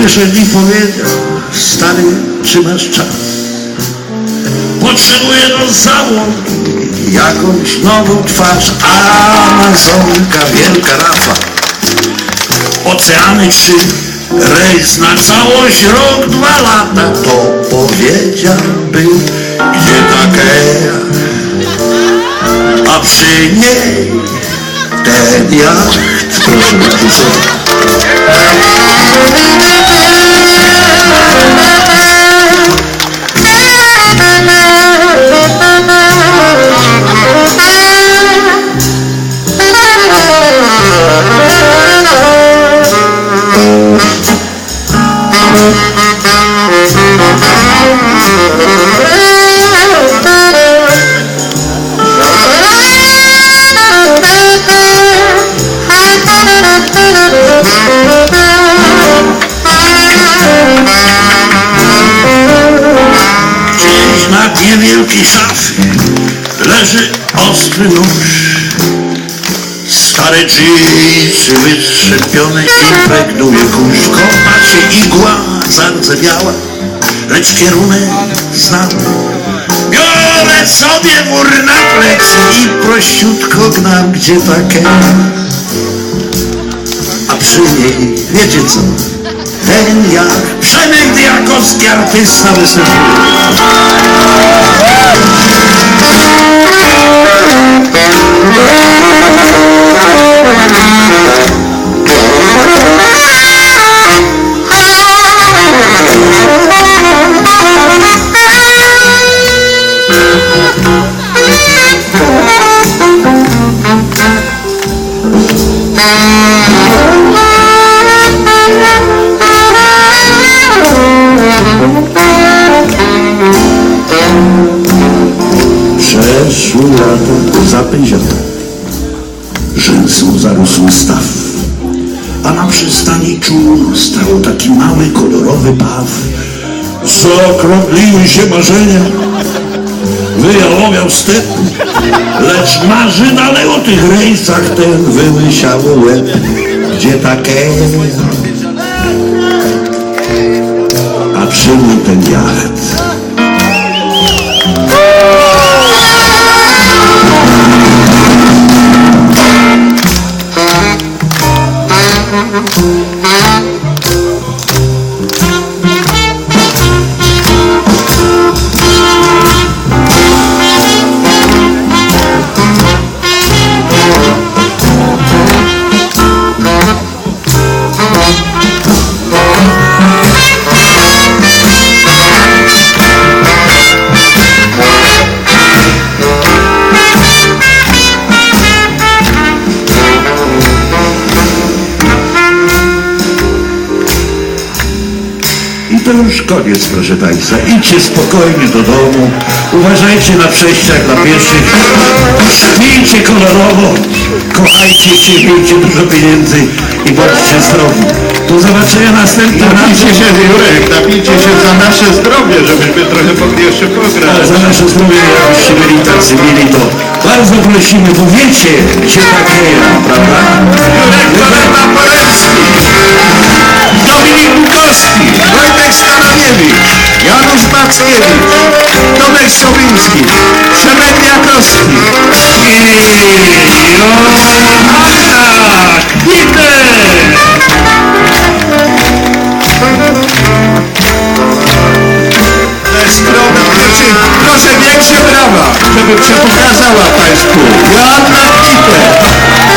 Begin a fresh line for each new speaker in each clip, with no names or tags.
przyszedł i powiedział, stary, czy masz czas? Potrzebuję do załogi jakąś nową twarz, Amazonka, wielka rafa, oceany trzy, rejs na całość, rok, dwa lata, to powiedziałby, gdzie takeja, a przy niej ten jacht, proszę bardzo. Leży ostry nóż. Stare dżinsy wystrzępione impregnuje. Kąpa się igła zardzewiała, lecz kierunek znamy. Biorę sobie wór na plecy i prościutko gnam, gdzie takie. A przy niej, wiecie co? Wenia, Przemek Diakowski, artysta wysokich. Thank you. Przystani czół stał taki mały, kolorowy paw. Zaokrągliły się marzenia, wyjałowiał step, lecz marzy dalej o tych rejsach ten wyłysiały łeb, gdzie takie, a nim ten jacht. To już koniec, proszę Państwa. Idźcie spokojnie do domu. Uważajcie na przejściach dla pieszych. Śpijcie kolorowo. Kochajcie się, miejcie dużo pieniędzy i bądźcie zdrowi. Do zobaczenia następnym
Napijcie
razem.
się, Jurek, napijcie się za nasze zdrowie, żebyśmy trochę mogli jeszcze pograć.
Za nasze zdrowie, jakbyście byli tacy mili, to bardzo prosimy, bo wiecie, gdzie takie ja, prawda?
Jurek Maciejewicz, Tomek Sowiński, Przemek Jakowski.
Tak,
To jest skromna, znaczy, proszę większe brawa, żeby przepokazała Państwu Joanna Pite.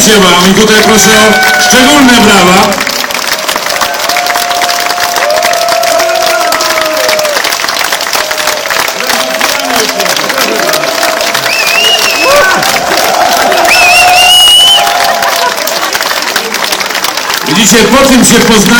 Się wam i tutaj proszę o szczególne brawa. Widzicie, po tym się poznaje.